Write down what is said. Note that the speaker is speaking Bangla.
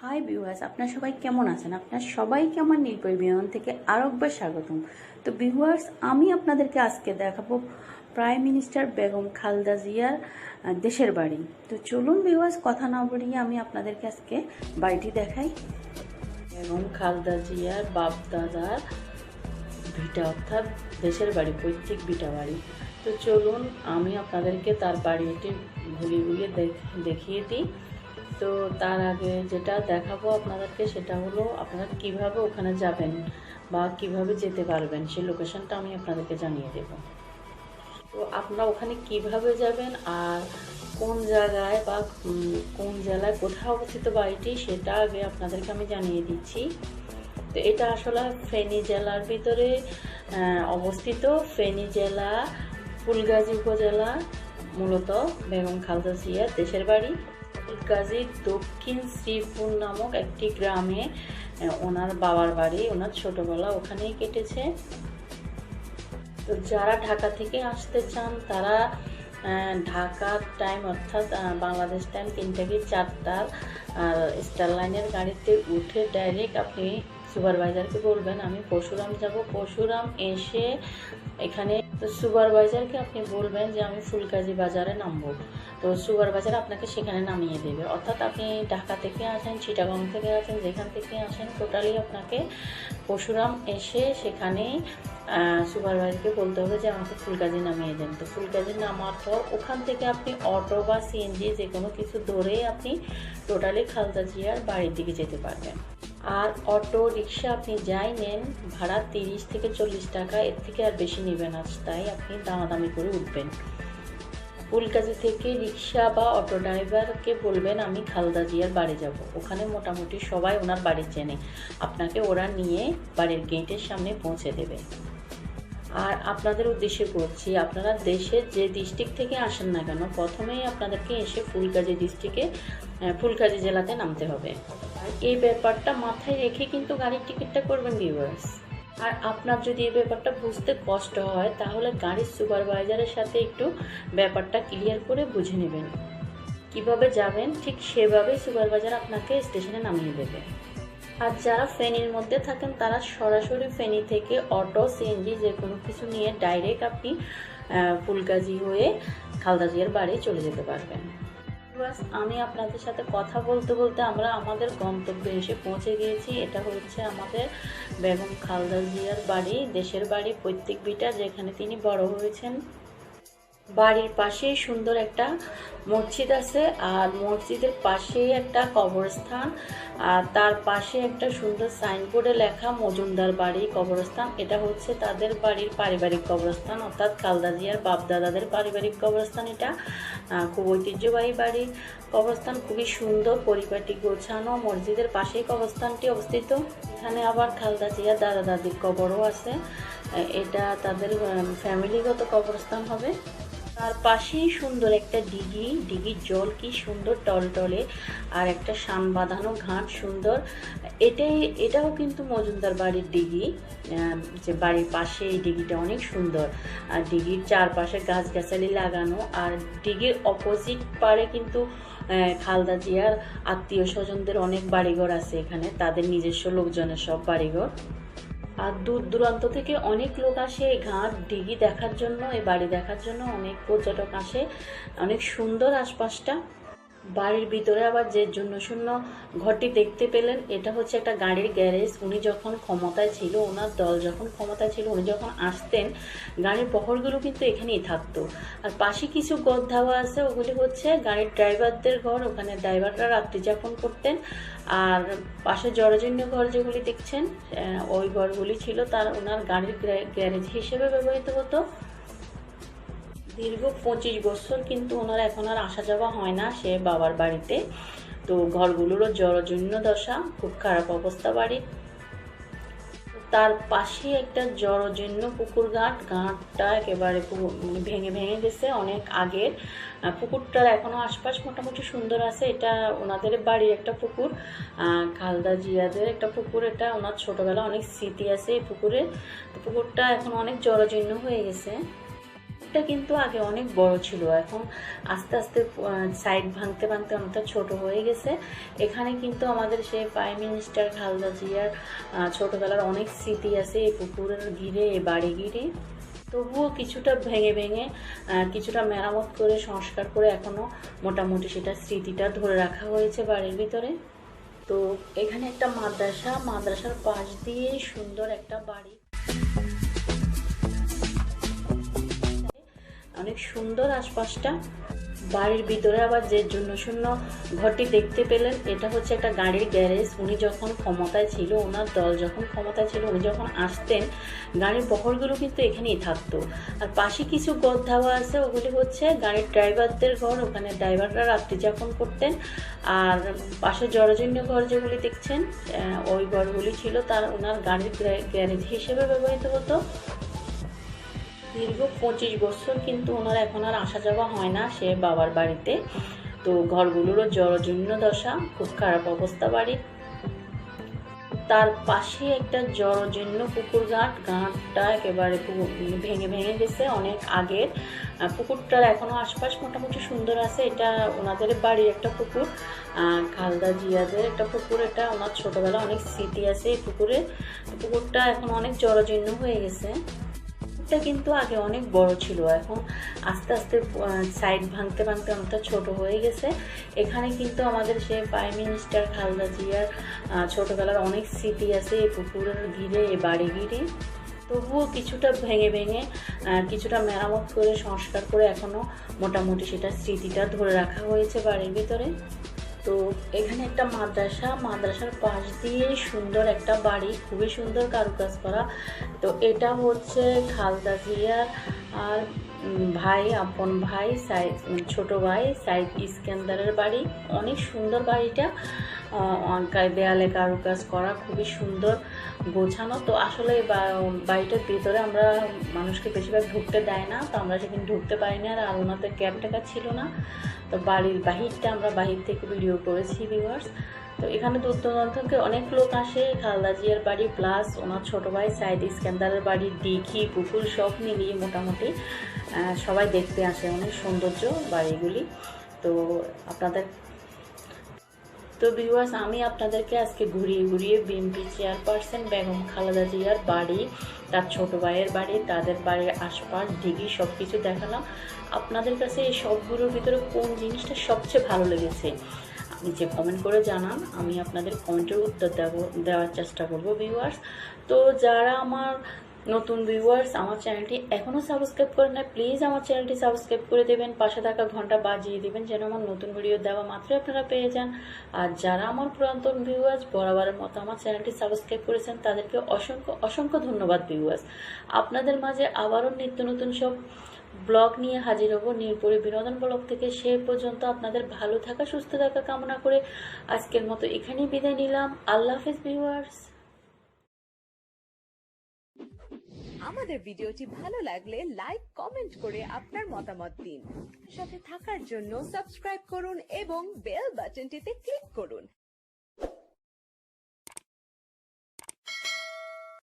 হাই বিহুয়াস আপনার সবাই কেমন আছেন? আপনার সবাইকে আমার নীলপরি বিমান থেকে আরও একবার স্বাগতম। তো বিহুয়ার্স আমি আপনাদেরকে আজকে দেখাবো প্রাইম মিনিস্টার বেগম খালদা জিয়ার দেশের বাড়ি। তো চলুন বিহুয়ার্স কথা না বলিয়ে আমি আপনাদেরকে আজকে বাড়িটি দেখাই। বেগম খালদা জিয়ার বাপ দাদার ভিটা, অর্থাৎ দেশের বাড়ি, পৈতৃক ভিটা বাড়ি। তো চলুন, আমি আপনাদেরকে তার বাড়িটি ঘুরিয়ে ঘুরিয়ে দেখ- দেখিয়ে দিই। তো তার আগে যেটা দেখাবো আপনাদেরকে সেটা হলো আপনারা কীভাবে ওখানে যাবেন বা কীভাবে যেতে পারবেন, সেই লোকেশনটা আমি আপনাদেরকে জানিয়ে দেব। তো আপনারা ওখানে কীভাবে যাবেন আর কোন জায়গায় বা কোন জেলায় কোথায় অবস্থিত বাড়িটি সেটা আগে আপনাদেরকে আমি জানিয়ে দিচ্ছি। তো এটা আসলে ফেনী জেলার ভিতরে অবস্থিত। ফেনী জেলা, ফুলগাজী উপজেলা, মূলত বেগম খালদা জিয়ার দেশের বাড়ি। ফুলগাজী দক্ষিণ শ্রীপুর নামক একটি গ্রামে ওনার বাবার বাড়ি, ওনার ছোটবেলা ওখানেই কেটেছে। তো যারা ঢাকা থেকে আসতে চান, তারা ঢাকার টাইম অর্থাৎ বাংলাদেশ টাইম তিনটা কি চারটার আর স্টার লাইনের গাড়িতে উঠে ডাইরেক্ট আপনি সুপারভাইজারকে বলবেন, আমি পরশুরাম যাব। পরশুরাম এসে এখানে তো সুপারভাইজারকে আপনি বলবেন যে আমি ফুলকাজি বাজারে নামবো। তো সুপারভাইজার আপনাকে সেখানে নামিয়ে দেবে। অর্থাৎ আপনি ঢাকা থেকে আসেন, চিটাগং থেকে আসেন, যেখান থেকে আসেন, টোটালি আপনাকে পরশুরাম এসে সেখানেই সুপারভাইজারকে বলতে হবে যে আমাকে ফুলকাজি নামিয়ে দেন। তো ফুলকাজি নামার পর ওখান থেকে আপনি অটো বা সিএনজি যে কোনো কিছু ধরে আপনি টোটালি খালদা জিয়ার বাড়ির দিকে যেতে পারবেন। আর অটো রিক্সা আপনি যাই নেন, ভাড়া তিরিশ থেকে চল্লিশ টাকা, এর থেকে আর বেশি নেবেন আজ তাই আপনি দামাদামি করে উঠবেন। ফুলকাজি থেকে রিক্সা বা অটো ড্রাইভারকে বলবেন, আমি খালদা জিয়ার বাড়ি যাব। ওখানে মোটামুটি সবাই ওনার বাড়ি চেনে। আপনাকে ওরা নিয়ে বাড়ির গেটের সামনে পৌঁছে দেবে। আর আপনাদের উদ্দেশ্যে বলছি, আপনারা দেশের যে ডিস্ট্রিক্ট থেকে আসেন না কেন, প্রথমেই আপনাদেরকে এসে ফুলকাজি ডিস্ট্রিক্টে ফুলকাজি জেলাতে নামতে হবে। এই ব্যাপারটা মাথায় রেখে কিন্তু গাড়ির টিকিটটা করবেন ভিউয়ার্স আর আপনার যদি এই ব্যাপারটা বুঝতে কষ্ট হয়, তাহলে গাড়ির সুপারভাইজারের সাথে একটু ব্যাপারটা ক্লিয়ার করে বুঝে নেবেন। কীভাবে যাবেন, ঠিক সেভাবেই সুপারভাইজার আপনাকে স্টেশনে নামিয়ে দেবে। আর যারা ফেনীর মধ্যে থাকেন, তারা সরাসরি ফেনী থেকে অটো সিএনজি যে কোনো কিছু নিয়ে ডাইরেক্ট আপনি ফুলগাজী হয়ে খালদাজিয়ার বাড়ি চলে যেতে পারবেন। বাস আমি আপনাদের সাথে কথা বলতে বলতে আমরা আমাদের গন্তব্যে এসে পৌঁছে গিয়েছি। এটা হচ্ছে আমাদের বেগম খালদা জিয়ার বাড়ি, দেশের বাড়ি পৈতৃক বিটা, যেখানে তিনি বড় হয়েছেন। বাড়ির পাশেই সুন্দর একটা মসজিদ আছে, আর মসজিদের পাশেই একটা কবরস্থান, আর তার পাশে একটা সুন্দর সাইনবোর্ডে লেখা মজুমদার বাড়ি কবরস্থান। এটা হচ্ছে তাদের বাড়ির পারিবারিক কবরস্থান, অর্থাৎ কালদাজিয়ার বাপদাদাদের পারিবারিক কবরস্থান এটা। খুব ঐতিহ্যবাহী বাড়ি কবরস্থান, খুবই সুন্দর, পরিপাটি, গোছানো, মসজিদের পাশেই কবরস্থানটি অবস্থিত। এখানে আবার খালদা জিয়ার দাদা দাদির কবরও আছে। এটা তাদের ফ্যামিলিগত কবরস্থান হবে। তার পাশেই সুন্দর একটা ডিগি। ডিগির জল কি সুন্দর টলটলে। আর একটা শান বাঁধানো ঘাট সুন্দর। এটাই এটাও কিন্তু মজুমদার বাড়ির ডিগি। যে বাড়ির পাশে এই ডিগিটা অনেক সুন্দর। আর ডিগির চারপাশে গাছগাছালি লাগানো। আর ডিগির অপোজিট পারে কিন্তু খালদা জিয়ার আত্মীয় স্বজনদের অনেক বাড়িঘর আছে এখানে। তাদের নিজস্ব লোকজনের সব বাড়িঘর। আর দূর দূরান্ত থেকে অনেক লোক আসে এই ঘাট দিঘি দেখার জন্য, এই বাড়ি দেখার জন্য। অনেক পর্যটক আসে। অনেক সুন্দর আশপাশটা। বাড়ির ভিতরে আবার যে জন্য শূন্য ঘরটি দেখতে পেলেন, এটা হচ্ছে একটা গাড়ির গ্যারেজ। উনি যখন ক্ষমতায় ছিল, ওনার দল যখন ক্ষমতায় ছিল, উনি যখন আসতেন, গাড়ির বহরগুলো কিন্তু এখানেই থাকতো। আর পাশে কিছু গদ ধাওয়া আছে, ওগুলি হচ্ছে গাড়ির ড্রাইভারদের ঘর, ওখানে ড্রাইভাররা রাত্রি যাপন করতেন। আর পাশে জরাজীর্ণ ঘর যেগুলি দেখছেন ওই ঘরগুলি ছিল তার, ওনার গাড়ির গ্যারেজ হিসেবে ব্যবহৃত হতো। দীর্ঘ পঁচিশ বছর কিন্তু ওনার এখন আর আসা যাওয়া হয় না, সে বাবার বাড়িতে। তো ঘরগুলোরও জরাজীর্ণ দশা, খুব খারাপ অবস্থা বাড়ির তার পাশে একটা জরাজীর্ণ পুকুর ঘাট, ঘাটটা একেবারে মানে ভেঙে ভেঙে গেছে অনেক আগের। পুকুরটার এখনও আশপাশ মোটামুটি সুন্দর আছে, এটা ওনাদের বাড়ির একটা পুকুর। খালদা জিয়াদের একটা পুকুর, এটা ওনার ছোটবেলা অনেক স্মৃতি আছে এই পুকুরে। পুকুরটা এখন অনেক জরজীর্ণ হয়ে গেছে। পুকুরটা কিন্তু আগে অনেক বড় ছিল। এখন আস্তে আস্তে সাইড ভাঙতে ভাঙতে অনেকটা ছোট হয়ে গেছে। এখানে কিন্তু আমাদের সেই প্রাইম মিনিস্টার খালদা জিয়ার ছোটবেলার অনেক স্মৃতি আছে এই পুকুরের ঘিরে, এই বাড়ি ঘিরে। তবুও কিছুটা ভেঙে ভেঙে কিছুটা মেরামত করে, সংস্কার করে এখনও মোটামুটি সেটা স্মৃতিটা ধরে রাখা হয়েছে বাড়ির ভিতরে। তো এখানে একটা মাদ্রাসা, মাদ্রাসার পাশ দিয়ে সুন্দর একটা বাড়ি। অনেক সুন্দর আশপাশটা। বাড়ির ভিতরে আবার যে জন্য শূন্য ঘরটি দেখতে পেলেন, এটা হচ্ছে একটা গাড়ির গ্যারেজ। উনি যখন ক্ষমতায় ছিল, ওনার দল যখন ক্ষমতায় ছিল, উনি যখন আসতেন, গাড়ির বহরগুলো কিন্তু এখানেই থাকতো। আর পাশে কিছু ঘর ধাওয়া আছে, ওগুলি হচ্ছে গাড়ির ড্রাইভারদের ঘর, ওখানে ড্রাইভাররা রাত্রি যাপন করতেন। আর পাশে জরাজীর্ণ ঘর যেগুলি দেখছেন ওই ঘরগুলি ছিল তার, ওনার গাড়ির গ্যারেজ হিসেবে ব্যবহৃত হতো। দীর্ঘ পঁচিশ বছর কিন্তু ওনার এখন আর আসা যাওয়া হয় না, সে বাবার বাড়িতে। তো ঘরগুলোরও জরাজীর্ণ দশা, খুব খারাপ অবস্থা বাড়ির। তার পাশে একটা জরাজীর্ণ পুকুর ঘাট ঘাটটা একেবারে ভেঙে ভেঙে গেছে অনেক আগের। পুকুরটার এখনও আশপাশ মোটামুটি সুন্দর আছে, এটা ওনাদের বাড়ির একটা পুকুর। খালদা জিয়াদের একটা পুকুর, এটা ওনার ছোটবেলা অনেক স্মৃতি আছে এই পুকুরে। পুকুরটা এখন অনেক জরাজীর্ণ হয়ে গেছে। পুকুরটা কিন্তু আগে অনেক বড় ছিল। এখন আস্তে আস্তে সাইড ভাঙতে ভাঙতে অনেকটা ছোট হয়ে গেছে। এখানে কিন্তু আমাদের সে প্রাইম মিনিস্টার খালদা জিয়ার ছোটবেলার অনেক স্মৃতি আছে এই পুকুরের ঘিরে এই বাড়ি ঘিরে তবুও কিছুটা ভেঙে ভেঙে কিছুটা মেরামত করে, সংস্কার করে এখনও মোটামুটি সেটা স্মৃতিটা ধরে রাখা হয়েছে বাড়ির ভিতরে। তো এখানে একটা মাদ্রাসা, মাদ্রাসার পাশ দিয়ে সুন্দর একটা বাড়ি, খুবই সুন্দর কারুকাজ করা। তো এটা হচ্ছে খালদা জিয়া আর ভাই, আপন ভাই সাইদ ছোট ভাই সাইদ ইস্কেন্দারের বাড়ি। অনেক সুন্দর বাড়িটা। দেয়ালে কারুকাজ করা খুবই সুন্দর গোছানো। তো আসলে বাড়িটার ভিতরে আমরা মানুষকে বেশিরভাগ ঢুকতে দেয় না। তো আমরা সেদিন ঢুকতে পারিনি আর আর ওনাদের ক্যাব টাকা ছিল না। তো বাড়ির বাহিরটা আমরা বাহির থেকে ভিডিও করেছি ভিউয়ার্স এখানে দূর দূরান্ত থেকে অনেক লোক আসে। খালদা জিয়ার বাড়ি প্লাস ওনার ছোট ভাই সাইদ ইস্কান্দারের বাড়ি, দিঘি, পুকুর সব মিলিয়ে মোটামুটি সবাই দেখতে আসে অনেক সৌন্দর্য বাড়িগুলি। তো আপনাদের তো ভিউয়ার্স আমি আপনাদেরকে আজকে ঘুরিয়ে ঘুরিয়ে বিএনপি চেয়ারপারসন বেগম খালেদা জিয়ার বাড়ি, তার ছোট ভাইয়ের বাড়ি, তাদের বাড়ির আশপাশ, দিঘি সব কিছু দেখালাম। আপনাদের কাছে এই সবগুলোর ভিতরে কোন জিনিসটা সবচেয়ে ভালো লেগেছে? নিচে কমেন্ট করে জানান। আমি আপনাদের কমেন্টের উত্তর দেব, দেওয়ার চেষ্টা করব ভিউয়ার্স তো যারা আমার নতুন ভিউয়ার্স আমার চ্যানেলটি এখনও সাবস্ক্রাইব করেন না প্লিজ আমার চ্যানেলটি সাবস্ক্রাইব করে দেবেন। পাশে থাকা ঘণ্টা বাজিয়ে দেবেন যেন আমার নতুন ভিডিও দেওয়া মাত্রই আপনারা পেয়ে যান। আর যারা আমার পুরাতন ভিউয়ার্স বরাবরের মতো আমার চ্যানেলটি সাবস্ক্রাইব করেছেন, তাদেরকে অসংখ্য অসংখ্য ধন্যবাদ ভিউয়ার্স আপনাদের মাঝে আবারও নিত্য নতুন সব ব্লগ নিয়ে হাজির হব নিরপুরে বিনোদন ব্লগ থেকে। সে পর্যন্ত আপনাদের ভালো থাকা, সুস্থ থাকা কামনা করে আজকের মতো এখানেই বিদায় নিলাম। আল্লাহ হাফিজ ভিউয়ার্স। আমাদের ভিডিওটি ভালো লাগলে লাইক, কমেন্ট করে আপনার মতামত দিন। সাথে থাকার জন্য সাবস্ক্রাইব করুন এবং বেল বাটনটিতে ক্লিক করুন।